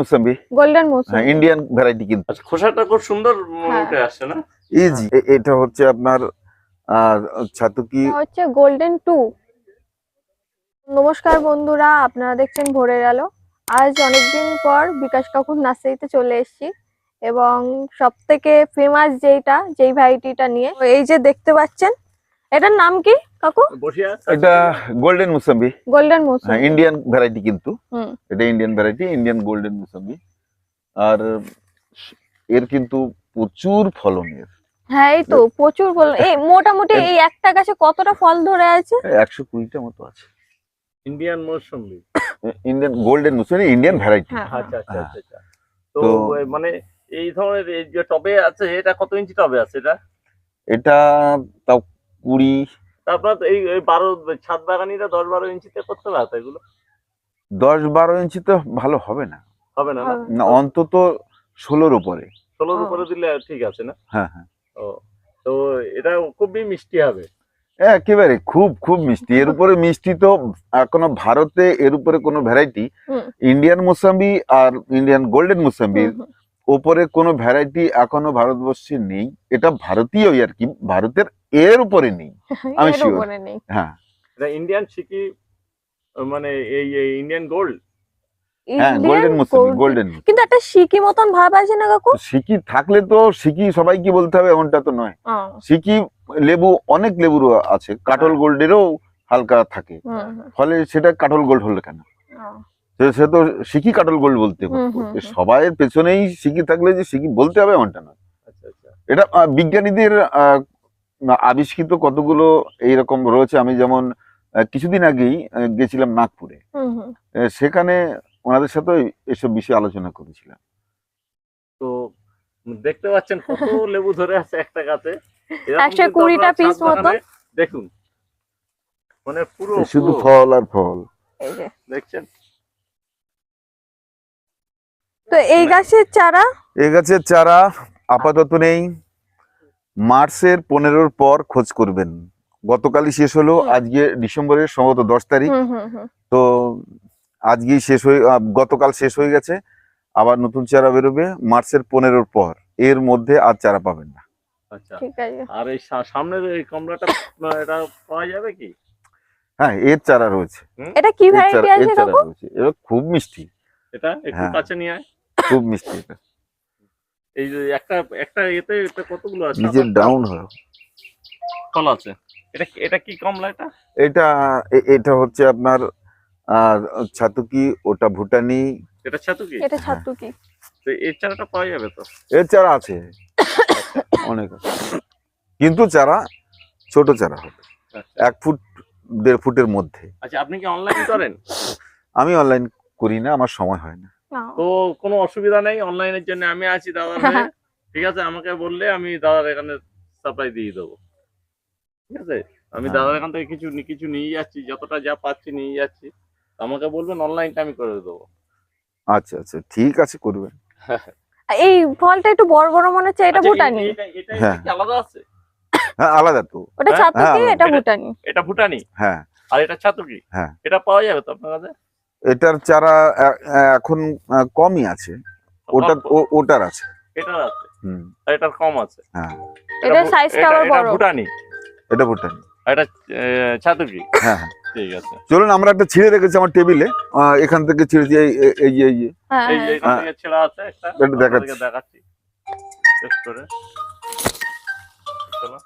Mosambi golden মৌসুম হ্যাঁ Indian variety কিন্তু। আচ্ছা খোসাটা খুব সুন্দর হ্যাঁ। উঠে আসছে না ইজি এটা হচ্ছে আপনার ছাতুকি হচ্ছে গোল্ডেন টু নমস্কার বন্ধুরা আপনারা দেখছেন ভোরের আলো। আজ অনেকদিন পর বিকাশ কাকুর নার্সারিতে চলে এসেছি এবং সব থেকে ফেমাস যেইটা যেই ভ্যারাইটিটা নিয়ে এই যে দেখতে পাচ্ছেন এটার নাম কি? এটা golden mosambi. Golden mosambi. Indian variety কিন্তু। এটা Indian variety Indian golden mosambi. আর এর কিন্তু প্রচুর ফলন হ্যাঁ এই তো প্রচুর ফলন। এই মোটামুটি এই একটা গাছে কতটা ফল ধরে আছে? 120টা মতো আছে। Indian mosambi Indian golden mosambi Indian variety আচ্ছা আচ্ছা আচ্ছা তো মানে এই ধরনের এই যে টবে আছে এটা কত ইঞ্চি টবে আছে এটা? এটা তাও 20 আপনার এই বারো ছাদ বাগানিরা দশ বারো ইঞ্চিতে করতে পারতো এগুলো? দশ বারো ইঞ্চিতে ভালো হবে না। হবে না অন্তত ষোলোর উপরে। ষোলোর উপরে দিলে ঠিক আছে না? হ্যাঁ হ্যাঁ। ও তো এটা খুবই মিষ্টি হবে। একেবারে খুব খুব মিষ্টি। এর উপরে মিষ্টি তো কোনো ভারতে এর উপরে কোনো ভ্যারাইটি ইন্ডিয়ান মোসাম্বি আর ইন্ডিয়ান গোল্ডেন মোসাম্বির ওপরে কোনো ভ্যারাইটি এখনও ভারতবর্ষে নেই। এটা ভারতীয় আর কি ভারতের এর উপরে নেই। আমি হ্যাঁ। এটা ইন্ডিয়ান সিকি মানে এই ইন্ডিয়ান গোল্ড হ্যাঁ গোল্ডেন গোল্ডেন কিন্তু একটা সিকি মতন ভাব আছে না কাকু? সিকি থাকলে তো সিকি সবাইকে বলতে হবে এমনটা তো নয়। সিকি লেবু অনেক লেবুর আছে। কাটল হ্যাঁ। গোল্ডেরও হালকা থাকে। ফলে সেটা কাটল গোল্ড হলো কেন? সে- তো সিকি কাটল গোল্ড বলতে। সবাইয়ের পেছনেই সিকি থাকলে যে সিকি বলতে হবে এমনটা না আচ্ছা আচ্ছা। এটা বিজ্ঞানীদের আবিষ্কৃত কতগুলো এইরকম রয়েছে? আমি যেমন কিছুদিন আগেই গেছিলাম নাগপুরে। সেখানে ওনাদের সাথে এসব বিষয়ে আলোচনা করেছিলাম। তো দেখতে পাচ্ছেন কত লেবু ধরে আছে একটা গাছে। একশো কুড়িটা বাগানে মতো। দেখুন। মানে পুরো শুধু ফল আর ফল। দেখছেন? তো এই গাছের চারা? এ গাছের চারা আপাতত নেই। মার্চের পনেরোর পর খোঁজ করবেন। গতকালই শেষ হলো আজকে ডিসেম্বরের সম্ভবত দশ তারিখ। তো আজকেই শেষ হয়ে গতকাল শেষ হয়ে গেছে। আবার নতুন চারা বেরোবে মার্চের পনেরোর পর। এর মধ্যে আর চারা পাবেন না। আচ্ছা। ঠিক আছে। আর এই সামনের এই কমলাটা এটা পাওয়া যাবে কি? হ্যাঁ এর চারা রয়েছে। এটা কি এর ভ্যারাইটি চারা এর আছে চারা রয়েছে। এবার খুব মিষ্টি। এটা একটু হ্যাঁ। কাছে নিয়ে আয়। খুব মিষ্টি এটা। এই যে একটা একটা এতে এটা কতগুলো আছে? আটটা ডাউন হয়। ফল আছে। এটা এটা কি কমলা এটা? এটা এটা হচ্ছে আপনার আর ছাতুকি ওটা ভুটানি। এটা ছাতুকি? এটা ছাতু কি তো এর চারাটা পাওয়া যাবে তো? এর চারা আছে। অনেক আছে। কিন্তু চারা ছোট চারা হবে। আচ্ছা। এক ফুট দেড় ফুটের মধ্যে। আচ্ছা আপনি কি অনলাইন করেন? আমি অনলাইন করি না আমার সময় হয় না। তো কোনো অসুবিধা নেই অনলাইনের জন্য আমি আছি দাদা ঠিক আছে আমাকে বললে আমি দাদার এখানে সাপ্লাই দিয়ে দেবো। ঠিক আছে? আমি হ্যাঁ। দাদার এখান থেকে কিছু কিছু নিয়ে যাচ্ছি যতটা যা পাচ্ছি নিয়ে যাচ্ছি। আমাকে বলবেন অনলাইনটা আমি করে দেবো। আচ্ছা আচ্ছা ঠিক আছে করবেন। এই ফলটা একটু বড় বড় মনে হচ্ছে এটা আচ্ছা, ভুটানি। হ্যাঁ। আলাদা আছে? হ্যাঁ আলাদা তো। ওটা এটা- ভুটানি? এটা ভুটানি। হ্যাঁ। আর এটা ছাতুকি হ্যাঁ। এটা পাওয়া যাবে তো আপনার কাছে? এটার চারা এখন কমই আছে। ওটা ও- ওটার আছে। এটার আছে? হুম। আর এটার কম আছে? হ্যাঁ। এটার ভু- সাইজটা এটা- আবার এটা বড়। ভুটানি। এটা ভুটানি। এটা ছাতুকি? হ্যাঁ হ্যাঁ। ঠিক আছে। চলুন আমরা একটা ছিঁড়ে রেখেছি আমার টেবিলে। এখান থেকে ছিঁড়েছি এই এই- এই যে এই যে। হ্যাঁ এই হ্যাঁ। হ্যাঁ। থেকে ছেঁড়া আছে একটা। দেখাচ্ছি। দেখাচ্ছি। টেস্ট করে। চলো।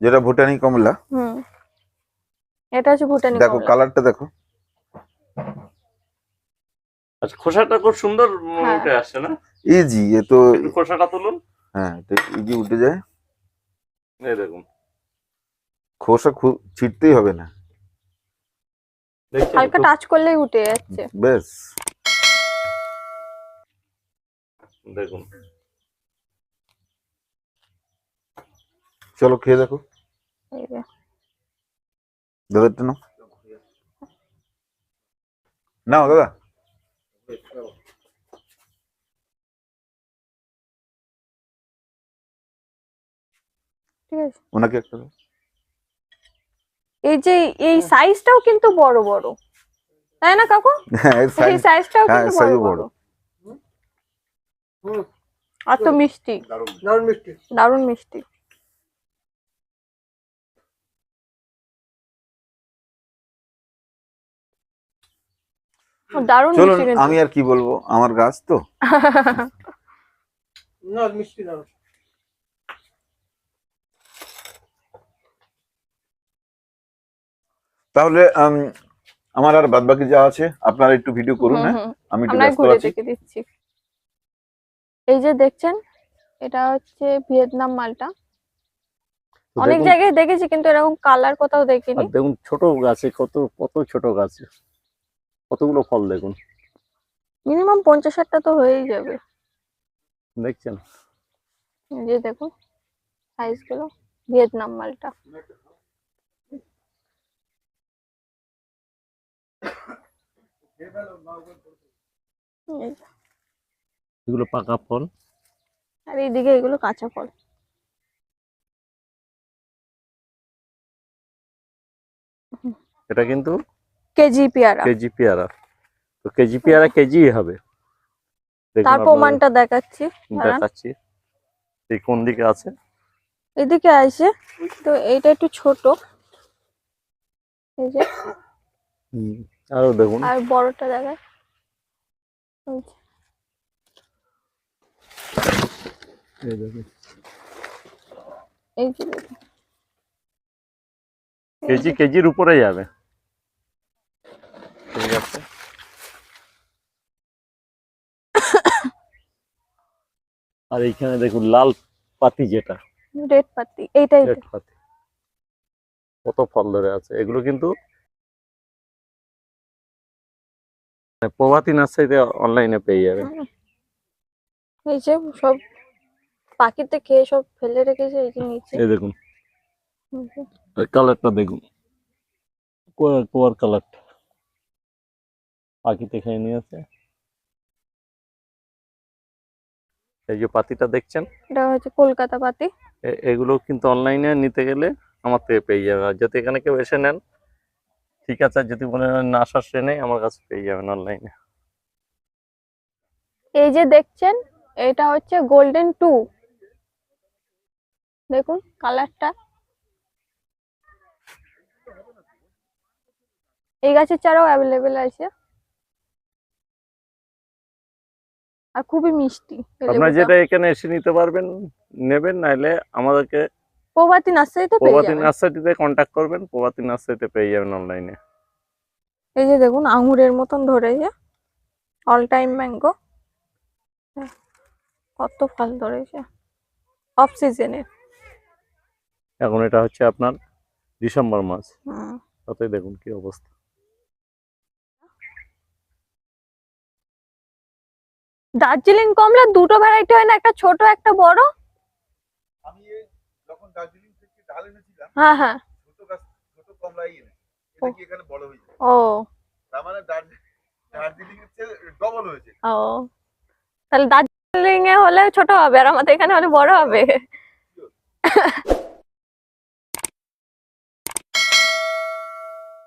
যেটা ভুটানি কমলা। হুম। এটা হচ্ছে ভুটানি দেখো কালারটা দেখো। আচ্ছা খোসাটা খুব সুন্দর হ্যাঁ। উঠে আসছে না? ইজি এ তো খোসাটা তুলুন। হ্যাঁ ইজি উঠে যায়। এই দেখুন। খোসা খু- ছিটতেই হবে না। হালকা টাচ করলেই উঠে যাচ্ছে। বেশ দেখুন। চলো খেয়ে দেখো। দাদারটা নাও নাও দাদা ঠিক আছে। ওনাকে একটা এই যে এই সাইজটাও কিন্তু বড় বড়। তাই না কাকু? হ্যাঁ এই সাইজটাও হ্যাঁ, কিন্তু। বড়। আর তো মিষ্টি। দারুণ মিষ্টি। দারুণ মিষ্টি। দারুণ চলুন আমি আর কি বলব? আমার গাছ তো। না মিষ্টি দারুণ তাহলে আমার আর বাদ বাকি যা আছে আপনারা একটু ভিডিও করুন হ্যাঁ? আমি একটু ব্যস্ত আছি। দেখে দিচ্ছি। এই যে দেখছেন এটা হচ্ছে ভিয়েতনাম মালটা। অনেক জায়গায় দেখেছি কিন্তু এরকম কালার কোথাও দেখিনি। দেখুন ছোট গাছে কত কত ছোট গাছ। কতগুলো ফল দেখুন? মিনিমাম পঞ্চাশ ষাটটা তো হয়েই যাবে। দেখছেন? এই যে দেখুন সাইজগুলো ভিয়েতনাম মালটা। এগুলো পাকা ফল? আর এইদিকে এগুলো কাঁচা ফল। এটা কিন্তু কেজি পেয়ারা। কেজি পেয়ারা। তো কেজি পেয়ারা কেজি হবে। তার প্রমাণটা দেখাচ্ছি। দেখাচ্ছি। এই কোন দিকে আছে? এদিকে আসে তো এইটা একটু ছোট। এই যে। আরও দেখুন। আর বড়টা দেখায় এই দেখুন। এই কেজি কেজির উপরে যাবে ঠিক আছে আর এইখানে দেখুন লাল পাতি যেটা। রেড পাতি এইটাই রেড পাতি। কত ফল ধরে আছে। এগুলো কিন্তু প্রভাতী নার্সারিতে অনলাইনে পেয়ে যাবে। হুম। এই যে সব পাখিতে খেয়ে সব ফেলে রেখেছে এই যে নিচে। এই দেখুন। কালারটা দেখুন। কোয়ার কোয়ার কালারটা পাখিতে খেয়ে নিয়েছে। এই যে পাতিটা দেখছেন? এটা হচ্ছে কলকাতা পাতি। এগুলো কিন্তু অনলাইনে নিতে গেলে আমার থেকে পেয়ে যাবে আর যদি এখানে কেউ এসে নেন ঠিক আছে যদি মনে হয় না আসার নেই আমার কাছে পেয়ে যাবেন অনলাইনে। এই যে দেখছেন এটা হচ্ছে গোল্ডেন টু দেখুন কালারটা। এই গাছের চারাও অ্যাভেলেবেল আছে। আর খুবই মিষ্টি। আপনারা যেটা এখানে এসে নিতে পারবেন নেবেন নাইলে আমাদেরকে প্রভাতী নার্সারিতে প্রভাতী নার্সারিতে কন্ট্যাক্ট করবেন প্রভাতী নার্সারিতে পেয়ে যাবেন অনলাইনে এই যে দেখুন আঙুরের মতন ধরেছে অল টাইম ম্যাঙ্গো কত ফল ধরেছে অফ সিজনে এখন এটা হচ্ছে আপনার ডিসেম্বর মাস। তাতে দেখুন কি অবস্থা। দার্জিলিং কমলা দুটো ভ্যারাইটি হয় না? একটা ছোট একটা বড়? আমি যখন দার্জিলিং থেকে ডাল এনেছিলাম হ্যাঁ হ্যাঁ। ছোট গাছ ছোট কমলাই এনে ও। কি এখানে বড় হয়েছে ও। তার মানে দার্জিলিং এর চেয়ে ডবল হয়েছে ও। তাহলে দার্জিলিং এ হলে ছোট হবে আর আমাদের এখানে হলে বড় হবে।